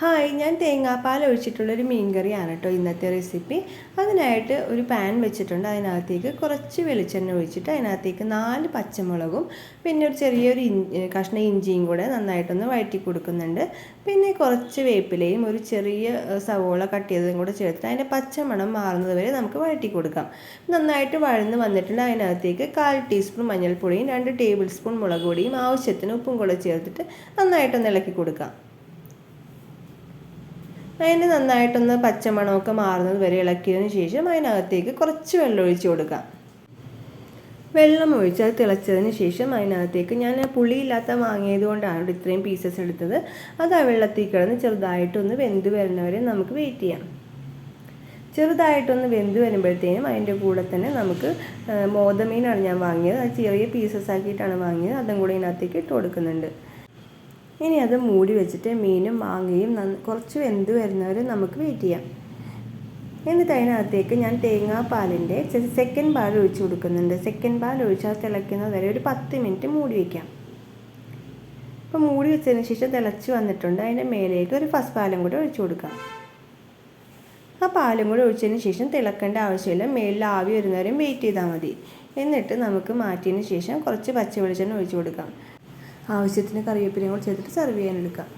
Hi ഞാൻ തേങ്ങാപ്പാൽ ഒഴിച്ചിട്ടുള്ളൊരു മീൻ കറിയാണ് കേട്ടോ ഇന്നത്തെ റെസിപ്പി. അതിനായിട്ട് ഒരു പാൻ വെച്ചിട്ടുണ്ട്. അതിനകത്തേക്ക് കുറച്ച് വെളിച്ചെണ്ണ ഒഴിച്ചിട്ട് അതിനകത്തേക്ക് നാല് പച്ചമുളകും പിന്നെ ഒരു ചെറിയൊരു ഇഞ്ചി കഷ്ണ ഇഞ്ചിയും കൂടെ നന്നായിട്ടൊന്ന് വഴറ്റി കൊടുക്കുന്നുണ്ട്. പിന്നെ കുറച്ച് വേപ്പിലയും ഒരു ചെറിയ സവോള കട്ട് ചെയ്തതും കൂടെ ചേർത്തിട്ട് അതിന്റെ പച്ചമണം മാറുന്നത് വരെ നമുക്ക് വഴറ്റി കൊടുക്കാം. നന്നായിട്ട് വഴന്ന് വന്നിട്ടുണ്ട്. അതിനകത്തേക്ക് കാൽ ടീസ്പൂൺ മഞ്ഞൾപ്പൊടിയും രണ്ട് ടേബിൾ സ്പൂൺ മുളക് പൊടിയും ആവശ്യത്തിന് ഉപ്പും കൂടെ ചേർത്തിട്ട് നന്നായിട്ടൊന്ന് ഇളക്കി കൊടുക്കാം. അതിന് നന്നായിട്ടൊന്ന് പച്ചമണമൊക്കെ മാറുന്നത് വരെ ഇളക്കിയതിന് ശേഷം അതിനകത്തേക്ക് കുറച്ച് വെള്ളം ഒഴിച്ച് കൊടുക്കാം. വെള്ളം ഒഴിച്ച് അത് തിളച്ചതിന് ശേഷം അതിനകത്തേക്ക് ഞാൻ പുളിയില്ലാത്ത വാങ്ങിയത് കൊണ്ടാണ് ഇത്രയും പീസസ് എടുത്തത്. അത് ആ വെള്ളത്തിൽ കിടന്ന് ചെറുതായിട്ടൊന്ന് വെന്ത് വരുന്നവരെ നമുക്ക് വെയിറ്റ് ചെയ്യാം. ചെറുതായിട്ടൊന്ന് വെന്ത് വരുമ്പോഴത്തേനും അതിന്റെ കൂടെ തന്നെ നമുക്ക് മോതമീനാണ് ഞാൻ വാങ്ങിയത്. അത് ചെറിയ പീസസ് ആക്കിയിട്ടാണ് വാങ്ങിയത്. അതും കൂടി ഇതിനകത്തേക്ക് ഇട്ട് കൊടുക്കുന്നുണ്ട്. ഇനി അത് മൂടി വെച്ചിട്ട് മീനും മാങ്ങയും കുറച്ച് വെന്ത് വരുന്നവരെ നമുക്ക് വെയിറ്റ് ചെയ്യാം. എന്നിട്ട് അതിനകത്തേക്ക് ഞാൻ തേങ്ങാപ്പാലിന്റെ സെക്കൻഡ് പാൽ ഒഴിച്ച് കൊടുക്കുന്നുണ്ട്. സെക്കൻഡ് പാൽ ഒഴിച്ചാൽ തിളയ്ക്കുന്നത് വരെ ഒരു പത്ത് മിനിറ്റ് മൂടി വയ്ക്കാം ഇപ്പോൾ മൂടി വെച്ചതിന് ശേഷം തിളച്ച് വന്നിട്ടുണ്ട്. അതിന്റെ മേലേക്ക് ഒരു ഫസ്റ്റ് പാലും കൂടെ ഒഴിച്ച് കൊടുക്കാം. ആ പാലും കൂടെ ഒഴിച്ചതിന് ശേഷം തിളക്കേണ്ട ആവശ്യമില്ല. മേലിൽ ആവി വരുന്നവരെയും വെയിറ്റ് ചെയ്താൽ മതി. എന്നിട്ട് നമുക്ക് മാറ്റിയതിന് ശേഷം കുറച്ച് പച്ച വെളിച്ചെണ്ണ ഒഴിച്ച് കൊടുക്കാം. ആവശ്യത്തിന് കറിവേപ്പിലയും കൂടി ചേർത്തിട്ട് സെർവ് ചെയ്യാനെടുക്കാം